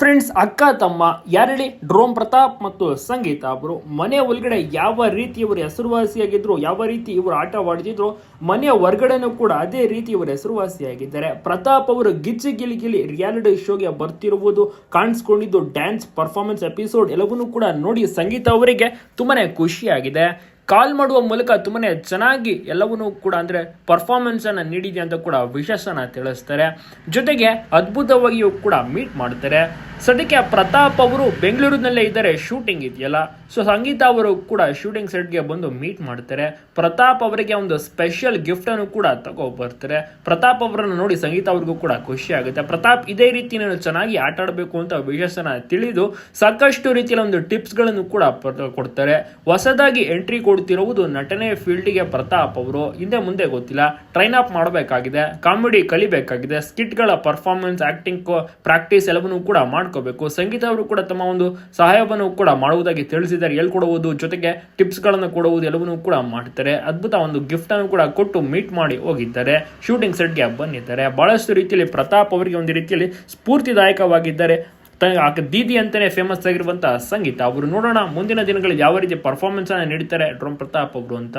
Friends ಅಕ್ಕ, ತಮ್ಮ, ಯಾರಳಿ? ಡ್ರೋಮ್ ಪ್ರತಾಪ್ ಮತ್ತು ಸಂಗೀತ. ಅವರು ಮನೆ ಒಳಗಡೆ ಯಾವ ರೀತಿ ಇವರು ಹೆಸರುವಾಸಿಯಾಗಿದ್ರು, ಯಾವ ರೀತಿ ಇವರು ಆಟವಾಡ್ತಿದ್ರು ಮನೆ ಹೊರಗಡೆನೂ ಕೂಡ ಅದೇ ರೀತಿ ಇವರು ಹೆಸರುವಾಸಿಯಾಗಿದ್ದಾರೆ. ಪ್ರತಾಪ್ ಅವರು ಗಿಚ್ಚಿ ಗಿಲಿ ಗಿಲಿ ರಿಯಾಲಿಟಿ ಶೋಗೆ ಬರ್ತಿರುವುದು, ಕಾಣಿಸ್ಕೊಂಡಿದ್ದು ಡ್ಯಾನ್ಸ್ ಪರ್ಫಾರ್ಮೆನ್ಸ್ ಎಪಿಸೋಡ್ ಎಲ್ಲವನ್ನೂ ಕೂಡ ನೋಡಿ ಸಂಗೀತ ಅವರಿಗೆ ತುಂಬಾನೇ ಖುಷಿಯಾಗಿದೆ. ಕಾಲ್ ಮಾಡುವ ಮೂಲಕ ತುಂಬಾನೇ ಚೆನ್ನಾಗಿ ಎಲ್ಲವನ್ನೂ ಕೂಡ ಅಂದ್ರೆ ಪರ್ಫಾರ್ಮೆನ್ಸನ್ನು ನೀಡಿದೆ ಅಂತ ಕೂಡ ವಿಶೇಷನ ತಿಳಿಸ್ತಾರೆ. ಜೊತೆಗೆ ಅದ್ಭುತವಾಗಿಯೂ ಕೂಡ ಮೀಟ್ ಮಾಡ್ತಾರೆ. ಸದ್ಯಕ್ಕೆ ಪ್ರತಾಪ್ ಅವರು ಬೆಂಗಳೂರಿನಲ್ಲೇ ಇದ್ದಾರೆ ಶೂಟಿಂಗ್ ಇದೆಯಲ್ಲ? ಸೊ ಸಂಗೀತ ಅವರು ಕೂಡ ಶೂಟಿಂಗ್ ಸೆಟ್ಗೆ ಬಂದು ಮೀಟ್ ಮಾಡ್ತಾರೆ. ಪ್ರತಾಪ್ ಅವರಿಗೆ ಒಂದು ಸ್ಪೆಷಲ್ ಗಿಫ್ಟ್ ಅನ್ನು ಕೂಡ ತಗೋ ಬರ್ತಾರೆ. ಪ್ರತಾಪ್ ಅವರನ್ನು ನೋಡಿ ಸಂಗೀತ ಅವ್ರಿಗೂ ಕೂಡ ಖುಷಿ ಆಗುತ್ತೆ. ಪ್ರತಾಪ್ ಇದೇ ರೀತಿ ನಾನು ಚೆನ್ನಾಗಿ ಆಟ ಆಡಬೇಕು ಅಂತ ವಿಶೇಷನ ತಿಳಿದು ಸಾಕಷ್ಟು ರೀತಿಯಲ್ಲಿ ಒಂದು ಟಿಪ್ಸ್ಗಳನ್ನು ಕೂಡ ಕೊಡ್ತಾರೆ. ಹೊಸದಾಗಿ ಎಂಟ್ರಿ ಕೊಡ್ತಿರುವುದು ನಟನೆ ಫೀಲ್ಡ್ಗೆ ಪ್ರತಾಪ್ ಅವರು. ಹಿಂದೆ ಮುಂದೆ ಗೊತ್ತಿಲ್ಲ. ಟ್ರೈನ್ ಅಪ್ ಮಾಡಬೇಕಾಗಿದೆ. ಕಾಮಿಡಿ ಕಲಿಬೇಕಾಗಿದೆ. ಸ್ಕಿಟ್ಗಳ ಪರ್ಫಾರ್ಮೆನ್ಸ್ ಆಕ್ಟಿಂಗ್ ಪ್ರಾಕ್ಟೀಸ್ ಎಲ್ಲವನ್ನೂ ಕೂಡ ಮಾಡ್ಕೋಬೇಕು. ಸಂಗೀತ ಅವರು ಕೂಡ ತಮ್ಮ ಒಂದು ಸಹಾಯವನ್ನು ಕೂಡ ಮಾಡುವುದಾಗಿ ತಿಳಿಸಿದ್ದಾರೆ, ಹೇಳ್ಕೊಡುವುದು, ಜೊತೆಗೆ ಟಿಪ್ಸ್ಗಳನ್ನು ಕೊಡುವುದು ಎಲ್ಲವನ್ನೂ ಕೂಡ ಮಾಡ್ತಾರೆ. ಅದ್ಭುತ ಒಂದು ಗಿಫ್ಟ್ ಅನ್ನು ಕೂಡ ಕೊಟ್ಟು ಮೀಟ್ ಮಾಡಿ ಹೋಗಿದ್ದಾರೆ. ಶೂಟಿಂಗ್ ಸೆಟ್ಗೆ ಬಂದಿದ್ದಾರೆ. ಬಹಳಷ್ಟು ರೀತಿಯಲ್ಲಿ ಪ್ರತಾಪ್ ಅವರಿಗೆ ಒಂದು ರೀತಿಯಲ್ಲಿ ಸ್ಫೂರ್ತಿದಾಯಕವಾಗಿದ್ದಾರೆ. ದೀದಿ ಅಂತಾನೆ ಫೇಮಸ್ ಆಗಿರುವಂತಹ ಸಂಗೀತ. ಅವರು ನೋಡೋಣ ಮುಂದಿನ ದಿನಗಳಲ್ಲಿ ಯಾವ ರೀತಿ ಪರ್ಫಾರ್ಮೆನ್ಸ್ ಅನ್ನ ನೀಡ್ತಾರೆ. ಡ್ರೋಮ್ ಪ್ರತಾಪ್ ಅವರು ಅಂತ.